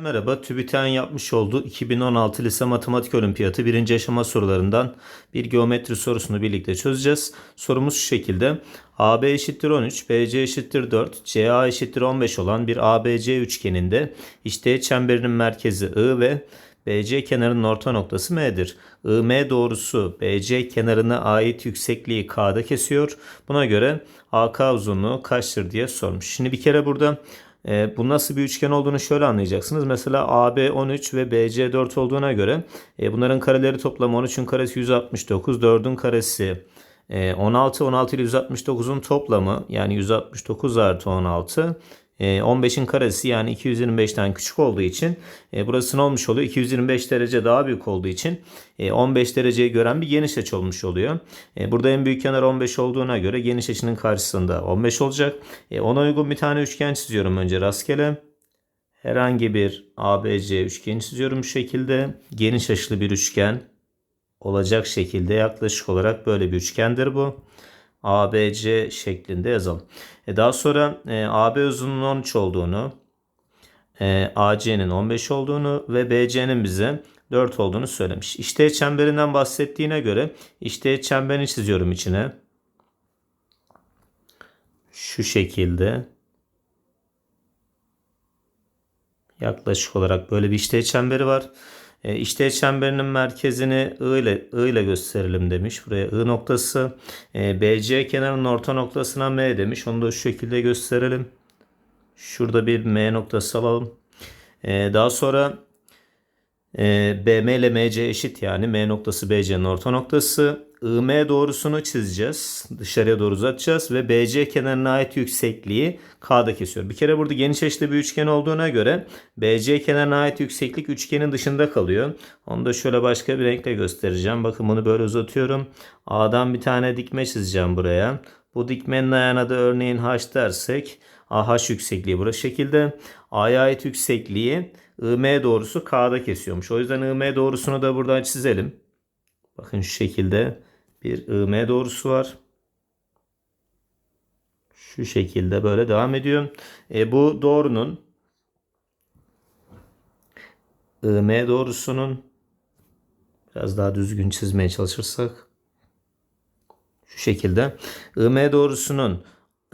Merhaba, TÜBİTAK'ın yapmış olduğu 2016 Lise Matematik Olimpiyatı birinci aşama sorularından bir geometri sorusunu birlikte çözeceğiz. Sorumuz şu şekilde. AB eşittir 13, BC eşittir 4, CA eşittir 15 olan bir ABC üçgeninde işte çemberinin merkezi I ve BC kenarının orta noktası M'dir. IM doğrusu BC kenarına ait yüksekliği K'da kesiyor. Buna göre AK uzunluğu kaçtır diye sormuş. Şimdi bir kere burada e, bu nasıl bir üçgen olduğunu şöyle anlayacaksınız. Mesela AB 13 ve BC 4 olduğuna göre e, bunların kareleri toplamı 13'ün karesi 169, 4'ün karesi e, 16, 16 ile 169'un toplamı yani 169 artı 16 15'in karesi yani 225'ten küçük olduğu için e, burası ne olmuş oluyor? 225 derece daha büyük olduğu için e, 15 dereceyi gören bir geniş açı olmuş oluyor. E, burada en büyük kenar 15 olduğuna göre geniş açının karşısında 15 olacak. E, ona uygun bir tane üçgen çiziyorum önce rastgele. Herhangi bir ABC üçgeni çiziyorum bu şekilde. Geniş açılı bir üçgen olacak şekilde yaklaşık olarak böyle bir üçgendir bu. ABC şeklinde yazalım. E daha sonra e, AB uzunluğunun 13 olduğunu, e, AC'nin 15 olduğunu ve BC'nin bize 4 olduğunu söylemiş. İşte çemberinden bahsettiğine göre işte çemberini çiziyorum içine. Şu şekilde. Yaklaşık olarak böyle bir işte çemberi var. E, işte çemberinin merkezini I ile, I ile gösterelim demiş. Buraya I noktası. E, BC kenarının orta noktasına M demiş. Onu da şu şekilde gösterelim. Şurada bir M noktası alalım. E, daha sonra e, BM ile MC eşit yani M noktası BC'nin orta noktası. IM doğrusunu çizeceğiz. Dışarıya doğru uzatacağız ve BC kenarına ait yüksekliği K'da kesiyor. Bir kere burada geniş açılı bir üçgen olduğuna göre BC kenarına ait yükseklik üçgenin dışında kalıyor. Onu da şöyle başka bir renkle göstereceğim. Bakın bunu böyle uzatıyorum. A'dan bir tane dikme çizeceğim buraya. Bu dikmenin ayağına da örneğin H dersek AH yüksekliği burası şekilde. A'ya ait yüksekliği IM doğrusu K'da kesiyormuş. O yüzden IM doğrusunu da buradan çizelim. Bakın şu şekilde bir IM doğrusu var. Şu şekilde böyle devam ediyor. E, bu doğrunun IM doğrusunun biraz daha düzgün çizmeye çalışırsak şu şekilde IM doğrusunun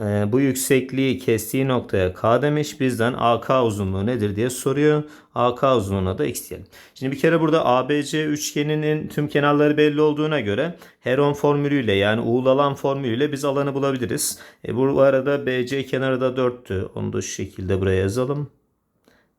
e, bu yüksekliği kestiği noktaya K demiş. Bizden AK uzunluğu nedir diye soruyor. AK uzunluğuna da X diyelim. Şimdi bir kere burada ABC üçgeninin tüm kenarları belli olduğuna göre Heron formülüyle yani uğul formülüyle biz alanı bulabiliriz. E, bu arada BC kenarı da 4'tü. Onu da şu şekilde buraya yazalım.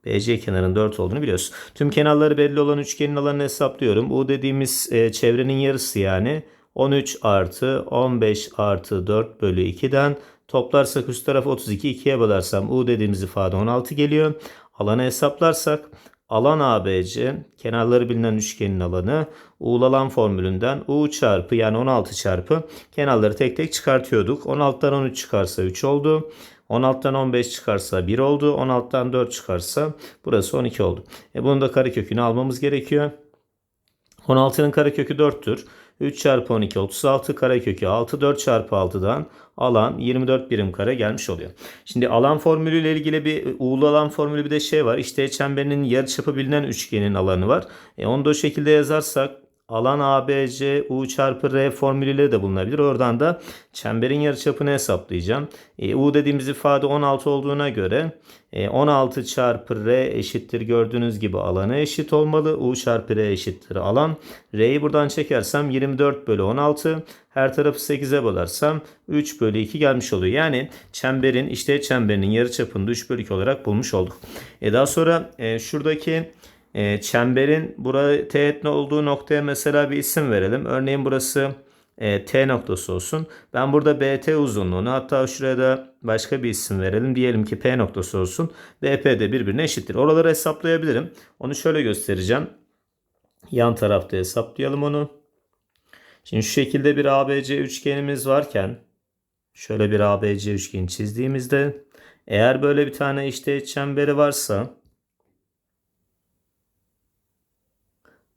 BC kenarının 4 olduğunu biliyoruz. Tüm kenarları belli olan üçgenin alanını hesaplıyorum. U dediğimiz e, çevrenin yarısı yani 13 artı 15 artı 4 bölü 2'den Toplarsak üst tarafı 32 2'ye bölersem U dediğimiz ifade 16 geliyor. Alanı hesaplarsak alan ABC kenarları bilinen üçgenin alanı U'lu alan formülünden U çarpı yani 16 çarpı kenarları tek tek çıkartıyorduk. 16'dan 13 çıkarsa 3 oldu. 16'dan 15 çıkarsa 1 oldu. 16'dan 4 çıkarsa burası 12 oldu. E bunun da karekökünü almamız gerekiyor. 16'nın karekökü 4'tür. 3 çarpı 12 36 karekökü 6 4 çarpı 6'dan alan 24 birim kare gelmiş oluyor. Şimdi alan formülüyle ilgili bir uğulu alan formülü bir de şey var. İşte çemberinin yarıçapı bilinen üçgenin alanı var. E onu da o şekilde yazarsak alan ABC U çarpı R formülüyle de bulunabilir. Oradan da çemberin yarıçapını hesaplayacağım. E, U dediğimiz ifade 16 olduğuna göre e, 16 çarpı R eşittir gördüğünüz gibi alana eşit olmalı. U çarpı R eşittir alan. R'yi buradan çekersem 24 bölü 16. Her tarafı 8'e bölersem 3 bölü 2 gelmiş oluyor. Yani çemberin işte çemberinin yarıçapını 3 bölü 2 olarak bulmuş olduk. E, daha sonra e, şuradaki e, çemberin burada teğet olduğu noktaya mesela bir isim verelim. Örneğin burası e, T noktası olsun. Ben burada BT uzunluğunu hatta şuraya da başka bir isim verelim. Diyelim ki P noktası olsun. BP de birbirine eşittir. Oraları hesaplayabilirim. Onu şöyle göstereceğim. Yan tarafta hesaplayalım onu. Şimdi şu şekilde bir ABC üçgenimiz varken şöyle bir ABC üçgeni çizdiğimizde eğer böyle bir tane işte çemberi varsa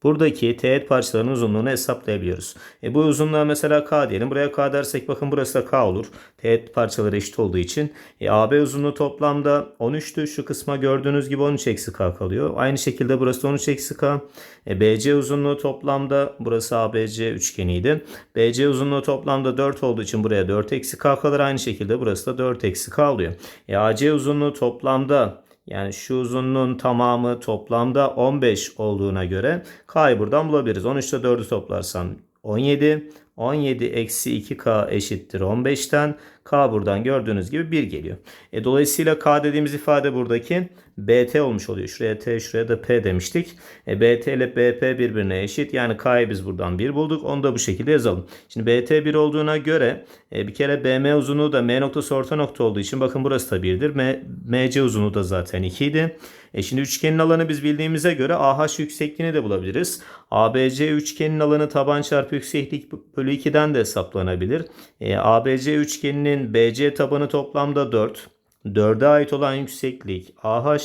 buradaki teğet parçaların uzunluğunu hesaplayabiliyoruz. E bu uzunluğa mesela K diyelim. Buraya K dersek bakın burası da K olur. Teğet parçaları eşit olduğu için. E AB uzunluğu toplamda 13'tü. Şu kısma gördüğünüz gibi 13 eksi K kalıyor. Aynı şekilde burası da 13 eksi K. E BC uzunluğu toplamda burası ABC üçgeniydi. BC uzunluğu toplamda 4 olduğu için buraya 4 eksi K kalır. Aynı şekilde burası da 4 eksi K oluyor. E AC uzunluğu toplamda yani şu uzunluğun tamamı toplamda 15 olduğuna göre K'yı buradan bulabiliriz. 13 ile 4'ü toplarsam 17. 17 eksi 2K eşittir 15'ten. K buradan gördüğünüz gibi 1 geliyor. E, dolayısıyla K dediğimiz ifade buradaki BT olmuş oluyor. Şuraya T şuraya da P demiştik. E, BT ile BP birbirine eşit. Yani K'yı biz buradan 1 bulduk. Onu da bu şekilde yazalım. Şimdi BT 1 olduğuna göre e, bir kere BM uzunluğu da M noktası orta nokta olduğu için bakın burası da 1'dir. M, MC uzunluğu da zaten 2 idi. E şimdi üçgenin alanı biz bildiğimize göre AH yüksekliğini de bulabiliriz. ABC üçgenin alanı taban çarpı yükseklik bölü 2'den de hesaplanabilir. E, ABC üçgeninin BC tabanı toplamda 4. 4'e ait olan yükseklik AH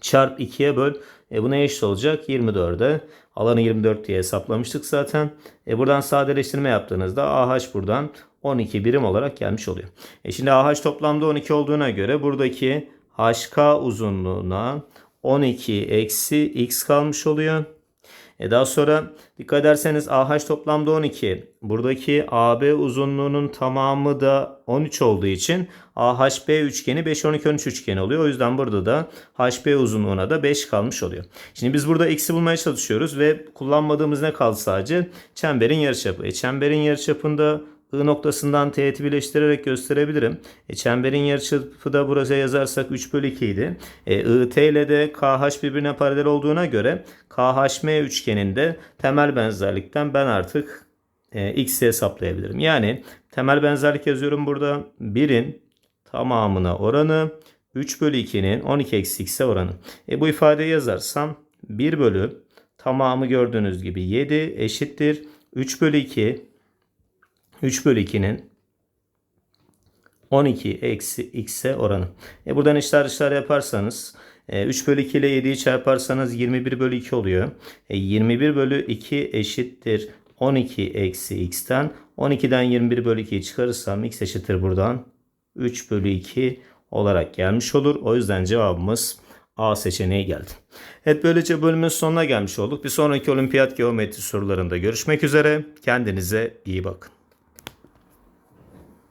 çarp 2'ye böl. E bu ne eşit olacak? 24'e. Alanı 24 diye hesaplamıştık zaten. E buradan sadeleştirme yaptığınızda AH buradan 12 birim olarak gelmiş oluyor. E şimdi AH toplamda 12 olduğuna göre buradaki HK uzunluğuna 12 eksi x kalmış oluyor. E daha sonra dikkat ederseniz AH toplamda 12. Buradaki AB uzunluğunun tamamı da 13 olduğu için AHB üçgeni 5 12 13 üçgeni oluyor. O yüzden burada da HB uzunluğuna da 5 kalmış oluyor. Şimdi biz burada x'i bulmaya çalışıyoruz ve kullanmadığımız ne kaldı sadece? Çemberin yarıçapı. E çemberin yarıçapında I noktasından teğeti birleştirerek gösterebilirim. E, çemberin yarıçapı da buraya yazarsak 3 bölü 2 idi. E, IT ile de KH birbirine paralel olduğuna göre KHM üçgeninde temel benzerlikten ben artık e, x'i hesaplayabilirim. Yani temel benzerlik yazıyorum burada. 1'in tamamına oranı 3 bölü 2'nin 12 eksi x'e oranı. E, bu ifadeyi yazarsam 1 bölü tamamı gördüğünüz gibi 7 eşittir. 3 bölü 2 3 bölü 2'nin 12 eksi x'e oranı. E buradan işler işler yaparsanız e, 3 bölü 2 ile 7'yi çarparsanız 21 bölü 2 oluyor. E, 21 bölü 2 eşittir 12 eksi x'ten. 12'den 21 bölü 2'yi çıkarırsam x eşittir buradan 3 bölü 2 olarak gelmiş olur. O yüzden cevabımız A seçeneği geldi. Evet böylece bölümün sonuna gelmiş olduk. Bir sonraki olimpiyat geometri sorularında görüşmek üzere. Kendinize iyi bakın.